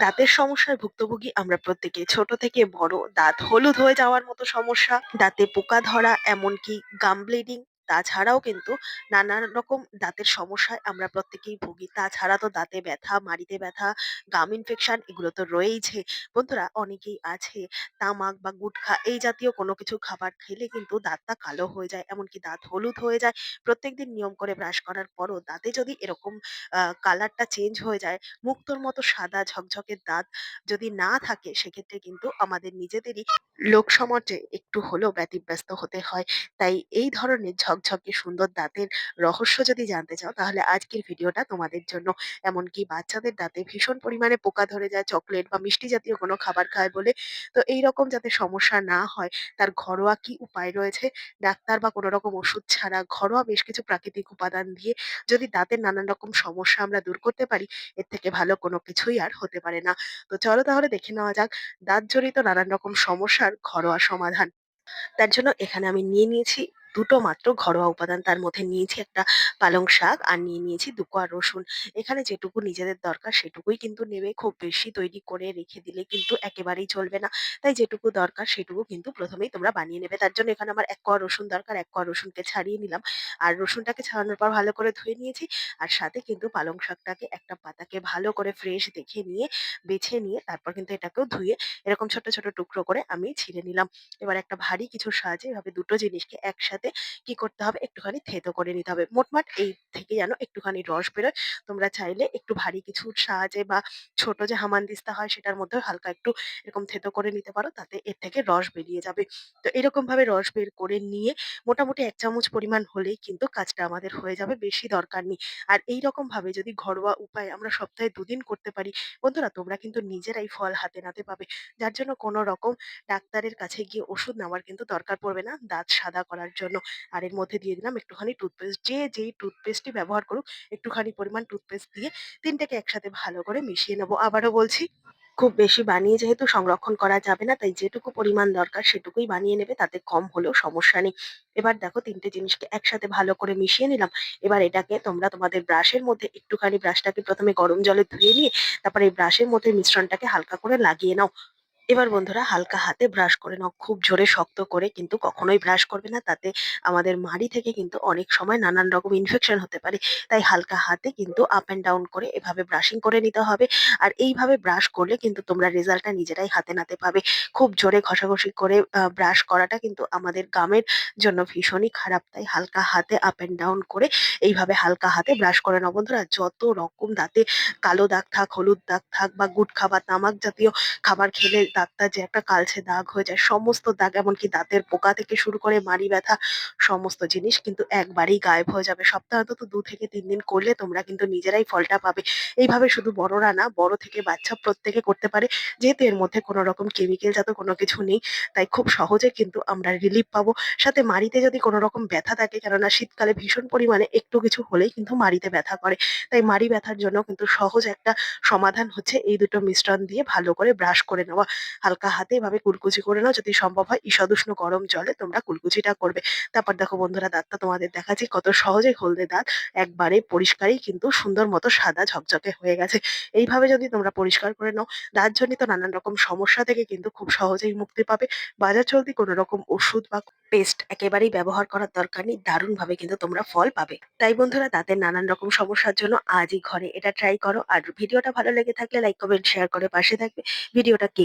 দাঁতের সমস্যায় ভুক্তভোগী আমরা প্রত্যেকে ছোট থেকে বড়। দাঁত হলুদ হয়ে যাওয়ার মতো সমস্যা, দাঁতে পোকা ধরা, এমনকি গাম ব্লিডিং তাছাড়াও কিন্তু নানান রকম দাঁতের সমস্যায় আমরা প্রত্যেকেই ভুগি। তাছাড়া তো দাঁতে ব্যথা, মাড়িতে ব্যথা গাম ইনফেকশন এগুলো তো রয়েইছে। বন্ধুরা অনেকেই আছে তামাক বা গুটখা এই জাতীয় কোনো কিছু খাবার খেলে কিন্তু দাঁতটা কালো হয়ে যায়, এমনকি দাঁত হলুদ হয়ে যায়। প্রত্যেকদিন নিয়ম করে ব্রাশ করার পরও দাঁতে যদি এরকম কালারটা চেঞ্জ হয়ে যায়, মুক্তোর মতো সাদা ঝকঝকে দাঁত যদি না থাকে, সেক্ষেত্রে কিন্তু আমাদের নিজেদেরই লোক সমাজে একটু হলেও ব্যতিব্যস্ত হতে হয়। তাই এই ধরনের ঝকঝকে সুন্দর দাঁতের রহস্য যদি জানতে চাও, তাহলে আজকের ভিডিওটা তোমাদের জন্য। এমনকি বাচ্চাদের দাঁতে ভীষণ পরিমাণে পোকা ধরে যায়, চকলেট বা মিষ্টি জাতীয় কোনো খাবার খায় বলে। তো এই রকম যাতে সমস্যা না হয়, তার ঘরোয়া কি উপায় রয়েছে? ডাক্তার বা কোনো রকম ওষুধ ছাড়া ঘরোয়া বেশ কিছু প্রাকৃতিক উপাদান দিয়ে যদি দাঁতের নানান রকম সমস্যা আমরা দূর করতে পারি, এর থেকে ভালো কোনো কিছুই আর হতে পারে না। তো চলো তাহলে দেখে নেওয়া যাক দাঁত জড়িত নানান রকম সমস্যার ঘরোয়া সমাধান। তার জন্য এখানে আমি নিয়ে নিয়েছি দুটো মাত্র ঘরোয়া উপাদান তার মধ্যে নিয়েছি একটা পালং শাক আর নিয়ে নিয়েছি দু কোয়া রসুন। এখানে যেটুকু নিজেদের দরকার সেটুকুই কিন্তু নেবে, খুব বেশি তৈরি করে রেখে দিলে কিন্তু একেবারেই চলবে না। তাই যেটুকু দরকার সেটুকু কিন্তু প্রথমেই তোমরা বানিয়ে নেবে। তার জন্য এখানে আমার এক কোয়া রসুন দরকার, এক কোয়া রসুনকে ছাড়িয়ে নিলাম। আর রসুনটাকে ছাড়ানোর পর ভালো করে ধুয়ে নিয়েছি। আর সাথে কিন্তু পালং শাকটাকে একটা পাতাকে ভালো করে ফ্রেশ দেখে নিয়ে, বেছে নিয়ে তারপর কিন্তু এটাকেও ধুয়ে এরকম ছোট ছোট টুকরো করে আমি ছিঁড়ে নিলাম। এবার একটা ভারী কিছু সাহায্যে এভাবে দুটো জিনিসকে একসাথে কি করতে হবে? একটুখানি থেতো করে নিতে হবে। মোটমাট এই থেকে যেন একটুখানি রস বেরোয়। তোমরা চাইলে একটু ভারী কিছুর সাহায্যে বা ছোট যে হামানদিস্তা হয় সেটার মধ্যে হালকা একটু এরকম থেতো করে নিতে পারো, তাতে এর থেকে রস বেরিয়ে যাবে। তো এরকম ভাবে রস বের করে নিয়ে মোটামুটি এক চামচ পরিমাণ হলেই কিন্তু কাজটা আমাদের হয়ে যাবে, বেশি দরকার নেই। আর এই রকম ভাবে যদি ঘরোয়া উপায় আমরা সপ্তাহে দুদিন করতে পারি, বন্ধুরা তোমরা কিন্তু নিজেরাই ফল হাতে নাতে পাবে। যার জন্য কোনো রকম ডাক্তারের কাছে গিয়ে ওষুধ নেওয়ার কিন্তু দরকার পড়বে না। দাঁত সাদা করার জন্য আর এর মধ্যে দিয়ে দিলাম একটুখানি টুথপেস্ট যে যেই টুথপেস্টই ব্যবহার করুক, একটুখানি পরিমাণ টুথপেস্ট দিয়ে তিনটেকে একসাথে ভালো করে মিশিয়ে নেব। আবারও বলছি, খুব বেশি বানিয়ে যেহেতু সংরক্ষণ করা যাবে না, তাই যেটুকু পরিমাণ দরকার সেটুকুই বানিয়ে নেবে, তাতে কম হলেও সমস্যা নেই। এবার দেখো তিনটে জিনিসকে একসাথে ভালো করে মিশিয়ে নিলাম। এবার এটাকে তোমরা তোমাদের ব্রাশের মধ্যে একটুখানি ব্রাশটাকে প্রথমে গরম জলে ধুয়ে নিয়ে, তারপর এই ব্রাশের মধ্যে মিশ্রণটাকে হালকা করে লাগিয়ে নাও। এবার বন্ধুরা হালকা হাতে ব্রাশ করে নাও। খুব জোরে শক্ত করে কিন্তু কখনোই ব্রাশ করবে না। তাতে আমাদের মাড়ি থেকে কিন্তু অনেক সময় নানান রকম ইনফেকশন হতে পারে। তাই হালকা হাতে কিন্তু আপ অ্যান্ড ডাউন করে এভাবে ব্রাশিং করে নিতে হবে। আর এইভাবে ব্রাশ করলে কিন্তু তোমরা রেজাল্টটা নিজেরাই হাতে নাতে পাবে। খুব জোরে ঘষাঘষি করে ব্রাশ করাটা কিন্তু আমাদের গামের জন্য ভীষণই খারাপ। তাই হালকা হাতে আপ অ্যান্ড ডাউন করে এইভাবে হালকা হাতে ব্রাশ করে নাও। বন্ধুরা, যত রকম দাঁতে কালো দাগ থাক, হলুদ দাগ থাক বা গুটখা বা তামাক জাতীয় খাবার খেলে দাঁতটা যে একটা কালচে দাগ হয়ে যায়, সমস্ত দাগ, এমনকি দাঁতের পোকা থেকে শুরু করে মাড়ি ব্যথা, সমস্ত জিনিস কিন্তু একবারেই গায়েব হয়ে যাবে। সপ্তাহে অন্তত দু থেকে তিন দিন করলে তোমরা কিন্তু নিজেরাই ফলটা পাবে। এইভাবে শুধু বড়রা না, বড় থেকে বাচ্চা প্রত্যেকে করতে পারে, যেহেতু এর মধ্যে কোনো রকম কেমিক্যাল জাত কোনো কিছু নেই, তাই খুব সহজে কিন্তু আমরা রিলিফ পাবো। সাথে মাড়িতে যদি কোনো রকম ব্যথা থাকে, কেননা শীতকালে ভীষণ পরিমাণে একটু কিছু হলেই কিন্তু মাড়িতে ব্যথা করে। তাই মাড়ি ব্যথার জন্য কিন্তু সহজ একটা সমাধান হচ্ছে এই দুটো মিশ্রণ দিয়ে ভালো করে ব্রাশ করে নেওয়া। হালকা হাতে এভাবে কুলকুচি করে নাও। যদি সম্ভব হয় ঈষদ উষ্ণ গরম জলে তোমরা কুলকুচিটা করবে। তারপর দেখো বন্ধুরা, দাঁতটা তোমাদের দেখাচ্ছি। কত সহজে হলদে দাঁত, একবারে পরিষ্কারই কিন্তু সুন্দর মতো সাদা ঝকঝকে হয়ে গেছে। এইভাবে যদি তোমরা পরিষ্কার করে নাও, দাঁতজনিত নানান রকম সমস্যা থেকে কিন্তু খুব সহজেই মুক্তি পাবে। বাজার চলতি কোনো রকম ওষুধ বা পেস্ট একেবারেই ব্যবহার করার দরকার নেই। দারুণভাবে কিন্তু তোমরা ফল পাবে। তাই বন্ধুরা, দাঁতের নানান রকম সমস্যার জন্য আজই ঘরে এটা ট্রাই করো। আর ভিডিওটা ভালো লেগে থাকলে লাইক কমেন্ট শেয়ার করে পাশে থাকবে। ভিডিওটা কে